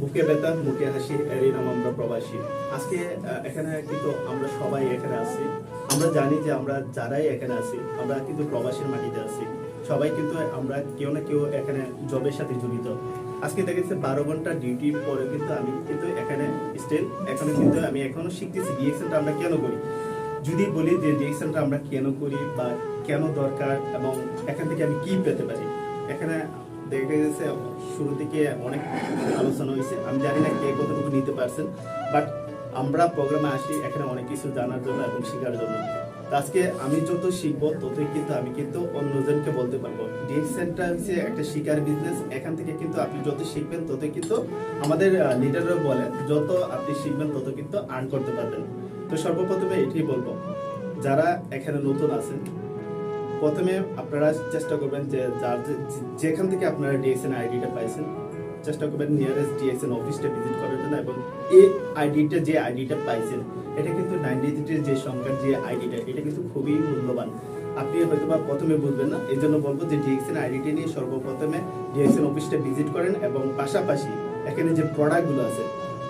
বুকে ব্যথা মুখে হাসি, এরই নাম আমরা প্রবাসী। আজকে এখানে কিন্তু আমরা সবাই এখানে আছি। আমরা জানি যে আমরা যারাই এখানে আছি, আমরা কিন্তু প্রবাসীর মাটিতে আছি। সবাই কিন্তু আমরা কেউ না কেউ এখানে জবের সাথে জড়িত। আজকে দেখেছে বারো ঘণ্টা ডিউটি পরে কিন্তু আমি কিন্তু এখানে স্টিল এখনও কিন্তু আমি এখনও শিখতেছি ডিএক্সএনটা আমরা কেন করি। যদি বলি যে ডিএক্সএনটা আমরা কেন করি বা কেন দরকার এবং এখান থেকে আমি কি পেতে পারি, এখানে দেখা গেছে, শুরু থেকে অনেক আলোচনা হয়েছে। আমি জানি না কে কতটুকু নিতে পারছেন বাট আমরা প্রোগ্রামে আসি, এখানে অনেক কিছু জানার জন্য এবং শেখার জন্য। আজকে আমি যত শিখব, ততই কিন্তু আমি কিন্তু অন্যজনকে বলতে পারব। ডিএক্সএনটা হচ্ছে একটা শিকার বিজনেস এখান থেকে কিন্তু আপনি যত শিখবেন, ততই কিন্তু আমাদের লিডাররা বলেন, যত আপনি শিখবেন, তত কিন্তু আর্ন করতে পারবেন। তো সর্বপ্রথমে এটাই বলব, যারা এখানে নতুন আছেন প্রথমে আপনারা চেষ্টা করবেন যে যার যেখান থেকে আপনারা ডিএক্সএন আইডিটা পাইছেন, চেষ্টা করবেন নিয়ারেস্ট ডিএক্সএন অফিসটা ভিজিট করার জন্য এবং এই আইডিটা যে আইডিটা পাইছেন, এটা কিন্তু নাইনটি থ্রির যে সংখ্যার যে আইডিটা এটা কিন্তু খুবই মূল্যবান। আপনি হয়তো বা প্রথমে বুঝবেন না এই জন্য বলব যে ডিএক্সএন আইডিটি নিয়ে সর্বপ্রথমে ডিএক্সএন অফিসটা ভিজিট করেন এবং পাশাপাশি এখানে যে প্রোডাক্টগুলো আছে,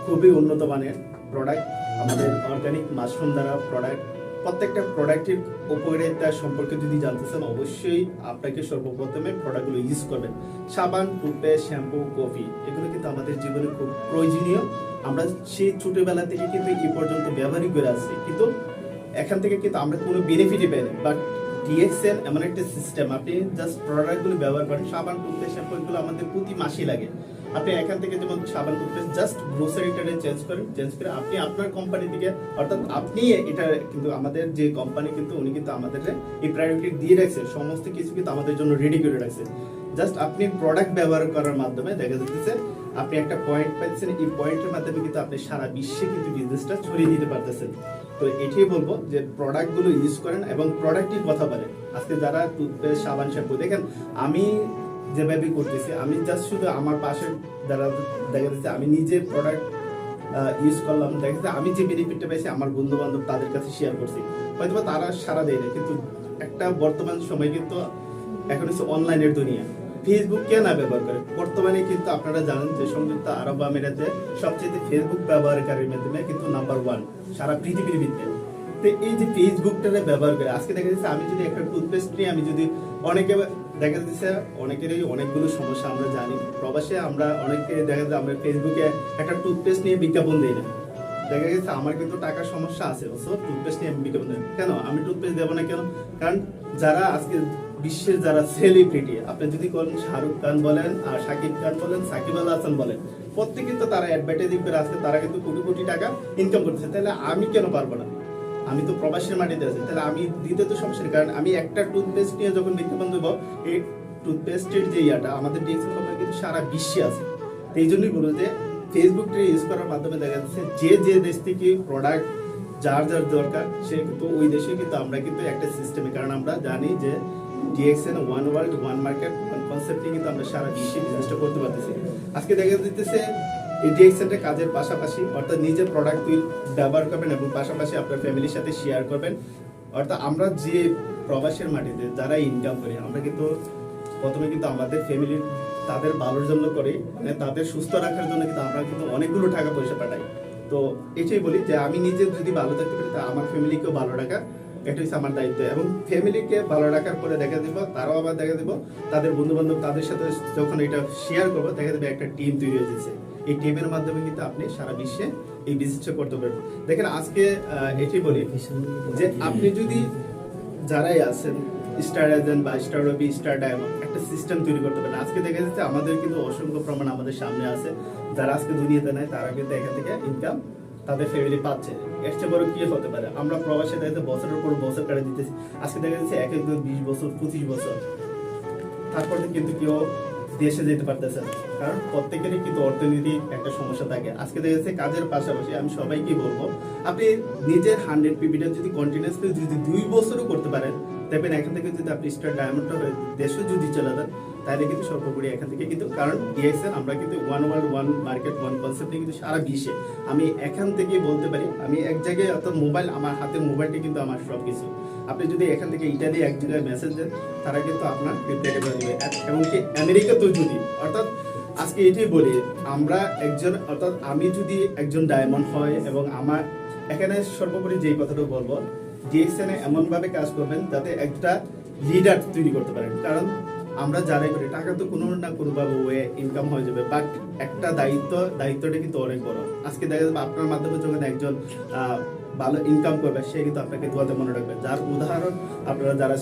খুবই উন্নত মানের প্রোডাক্ট আমাদের অর্গানিক মাশরুম দ্বারা প্রোডাক্ট প্রত্যেকটা প্রোডাক্টের উপকারিতা সম্পর্কে যদি জানতে চান, অবশ্যই আপনাকে সর্বপ্রথমে প্রোডাক্টগুলো ইউজ করবেন। সাবান, টুথপেস্ট, শ্যাম্পু, কফি, এগুলো কিন্তু আমাদের জীবনে খুব প্রয়োজনীয়। আমরা সেই ছোটোবেলা থেকে কিন্তু এই পর্যন্ত ব্যবহারই করে আসছি। কিন্তু এখান থেকে কিন্তু আমরা কোনো বেনিফিটই পাই না। বাট ডিএক্সএল এমন একটা সিস্টেম আপনি জাস্ট প্রোডাক্টগুলো ব্যবহার করেন, সাবান টুথপেস্ট শ্যাম্পু এগুলো আমাদের প্রতি মাসেই লাগে। আপনি এখান থেকে যেমন সাবান টুথপেস্ট জাস্ট গ্রোসারিটা চেঞ্জ করেন চেঞ্জ করে আপনি আপনার কোম্পানি থেকে অর্থাৎ আপনি এটা কিন্তু আমাদের যে কোম্পানি কিন্তু, উনি কিন্তু আমাদের এই প্রায়োরিটি দিয়ে রাখছে, সমস্ত কিছু কিন্তু আমাদের জন্য রেডি করে রাখছে। জাস্ট আপনি প্রোডাক্ট ব্যবহার করার মাধ্যমে দেখা যাচ্ছে, আপনি একটা পয়েন্ট পাচ্ছেন, এই পয়েন্টের মাধ্যমে কিন্তু আপনি সারা বিশ্বে কিন্তু বিজনেসটা ছড়িয়ে দিতে পারতেছেন। তো এটাই বলব যে প্রোডাক্টগুলো ইউজ করেন এবং প্রোডাক্টের কথা বলেন। আজকে যারা টুথপেস্ট সাবান শ্যাম্পু দেখেন, আমি যেভাবে করতেছি, আমি জাস্ট শুধু আমার পাশের দ্বারা দেখা যাচ্ছে, আমি নিজে প্রোডাক্ট ইউজ করলাম, দেখা যাচ্ছে আমি যে বেনিফিটটা পেয়েছি আমার বন্ধু বান্ধব তাদের কাছে শেয়ার করছি। হয়তোবা তারা সারা দেয় না, কিন্তু একটা বর্তমান সময় কিন্তু এখন হচ্ছে অনলাইনের দুনিয়া। ফেসবুক কে না ব্যবহার করে? বর্তমানে কিন্তু আপনারা জানেন যে সংযুক্ত আরব আমিরাতে সবচেয়ে ফেসবুক ব্যবহারকারীর মাধ্যমে কিন্তু নাম্বার ওয়ান সারা পৃথিবীর ভিত্তিতে তো এই যে ফেসবুকটা ব্যবহার করে, আজকে দেখা যাচ্ছে আমি যদি একটা টুথপেস্ট নিয়ে আমি যদি অনেকে দেখা যাচ্ছে অনেকেরই অনেকগুলো সমস্যা আমরা জানি। প্রবাসে আমরা অনেকে দেখা যাচ্ছে আমরা ফেসবুকে একটা টুথপেস্ট নিয়ে বিজ্ঞাপন দিই না। দেখা গেছে আমার কিন্তু টাকার সমস্যা আছে অবশ্য টুথপেস্ট নিয়ে আমি বিজ্ঞাপন দিই কেন? আমি টুথপেস্ট দেবো না কেন? কারণ যারা আজকে বিশ্বের যারা সেলিব্রিটি আপনি যদি করেন শাহরুখ খান বলেন, আর শাকিব খান বলেন, সাকিব আল হাসান বলেন, প্রত্যেকে কিন্তু তারা অ্যাডভার্টাইজিং করে আজকে তারা কিন্তু কোটি কোটি টাকা ইনকাম করতেছে। তাহলে আমি কেন পারব না? আমি তো প্রবাসের মাটিতে আছি। তাহলে আমি দিতে তো সমস্যা কারণ আমি একটা টুথপেস্ট নিয়ে যখন বিজ্ঞাপন দেবো, এই টুথপেস্টের যে ইয়াটা, আমাদের ডিএক্সএল কোম্পানি কিন্তু সারা বিশ্বে আছে। এই জন্যই বলব যে ফেসবুকটা ইউজ করার মাধ্যমে দেখা যাচ্ছে যে যে দেশ থেকে প্রোডাক্ট যার যার দরকার, সে কিন্তু ওই দেশে কিন্তু আমরা কিন্তু একটা সিস্টেমে কারণ আমরা জানি যে DXN one world one market one কনসেপ্টে কিন্তু আমরা সারা বিশ্বে বিজনেসটা করতে পারতেছি। আজকে দেখা এই ডিএক্সএনটা কাজের পাশাপাশি, অর্থাৎ নিজের প্রোডাক্ট ব্যবহার করবেন এবং পাশাপাশি আপনার ফ্যামিলির সাথে শেয়ার করবেন। অর্থাৎ আমরা যে প্রবাসের মাটিতে যারা ইনকাম করি, আমরা কিন্তু প্রথমে কিন্তু আমাদের ফ্যামিলির তাদের ভালোর জন্য করে মানে তাদের সুস্থ রাখার জন্য কিন্তু আমরা কিন্তু অনেকগুলো টাকা পয়সা পাঠাই। তো এটাই বলি যে, আমি নিজে যদি ভালো থাকতে পারি, তা আমার ফ্যামিলিকেও ভালো রাখা এটা হচ্ছে আমার দায়িত্ব। এবং ফ্যামিলিকে ভালো রাখার পরে দেখা দিব, তারাও আবার দেখা দিব, তাদের বন্ধু বান্ধব তাদের সাথে যখন এটা শেয়ার করব, দেখা যাবে একটা টিম তৈরি হয়ে যাচ্ছে এই টিমের মাধ্যমে কিন্তু আপনি সারা বিশ্বে এই বিজনেসটা করতে পারবেন। দেখেন, আজকে এটি বলি যে আপনি যদি যারাই আছেন স্টার এজেন্ট বা স্টার রবি স্টার ডায়মন্ড একটা সিস্টেম তৈরি করতে পারেন। আজকে দেখা যাচ্ছে আমাদের কিন্তু অসংখ্য প্রমাণ আমাদের সামনে আছে। যারা আজকে দুনিয়াতে নেয় তারা কিন্তু এখান থেকে ইনকাম তাদের ফ্যামিলি পাচ্ছে। এর চেয়ে বড় কি হতে পারে? আমরা প্রবাসে দেখা যাচ্ছে বছরের পর বছর কাটে দিতেছি। আজকে দেখা যাচ্ছে এক একজন বিশ বছর, পঁচিশ বছর। তারপরে কিন্তু কেউ দেশে যেতে পারতেছে। কারণ প্রত্যেকেরই কিন্তু অর্থনৈতিক একটা সমস্যা থাকে। আজকে দেখা যাচ্ছে কাজের পাশাপাশি আমি সবাইকে বলব, আপনি নিজের হান্ড্রেড পিপিটা যদি কন্টিনিউসলি যদি দুই বছরও করতে পারেন, দেখবেন এখান থেকে যদি আপনি স্টার ডায়মন্ডটা দেশে যদি চলে যান তাহলে কিন্তু সর্বোপরি এখান থেকে কিন্তু, কারণ ডিএক্সএন আমরা কিন্তু one world one market one কনসেপ্টে কিন্তু সারা বিশ্বে আমি এখান থেকে বলতে পারি, আমি এক জায়গায় অর্থাৎ মোবাইল আমার হাতে মোবাইলটা কিন্তু আমার সব কিছু আপনি যদি এখান থেকে ইটালি এক জায়গায় মেসেজ দেন, তারা কিন্তু আপনার রিপ্লাইটা করে দেবে। এবং কি আমেরিকাতেও যদি, অর্থাৎ আজকে এটাই বলি, আমরা একজন, অর্থাৎ আমি যদি একজন ডায়মন্ড হয় এবং আমার, এখানে সর্বোপরি যেই কথাটা বলব ডিএক্সএন এমন ভাবে কাজ করবেন যাতে একটা লিডার তৈরি করতে পারেন। কারণ আমরা যারাই করি, টাকা তো কোনো না কোনো ভাবে ওয়ে ইনকাম হয়ে যাবে বাট একটা দায়িত্ব, দায়িত্বটা কিন্তু অনেক বড়। আজকে দেখা যাবে আপনার মাধ্যমে যখন একজন ভালো ইনকাম করবে, সে কিন্তু আপনাকে দোয়াতে মনে রাখবে। যার উদাহরণ আপনারা যারা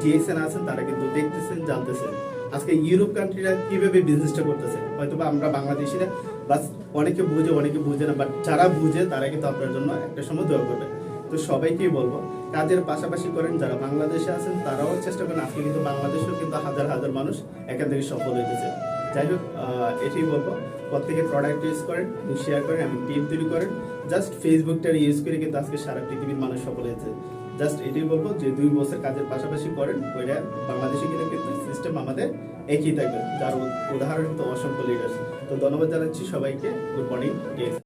ডিএক্সএন আছেন, তারা কিন্তু দেখতেছেন, জানতেছেন। আজকে ইউরোপ কান্ট্রিরা কীভাবে বিজনেসটা করতেছে? হয়তো আমরা বাংলাদেশিরা, বাস অনেকে বুঝে অনেকে বুঝে না বাট যারা বুঝে, তারা কিন্তু আপনার জন্য একটা সময় দোয়া করবে। তো সবাইকেই বলব কাজের পাশাপাশি করেন যারা বাংলাদেশে আছেন, তারাও চেষ্টা করেন। আজকে কিন্তু বাংলাদেশেও কিন্তু হাজার হাজার মানুষ এখান থেকে সফল হইতেছে। যাই হোক এটাই বলব। প্রত্যেকে প্রোডাক্ট ইউজ করেন শেয়ার করেন এবং টিম তৈরি করেন। জাস্ট ফেসবুকটা ইউজ করে কিন্তু আজকে সারা পৃথিবীর মানুষ সফল হয়েছে। জাস্ট এটাই বলব যে, দুই বছর কাজের পাশাপাশি করেন ওইটা বাংলাদেশে কিন্তু কিন্তু সিস্টেম আমাদের একই থাকবে। যার উদাহরণ কিন্তু অসংখ্য লিডার্স তো ধন্যবাদ জানাচ্ছি সবাইকে। Good morning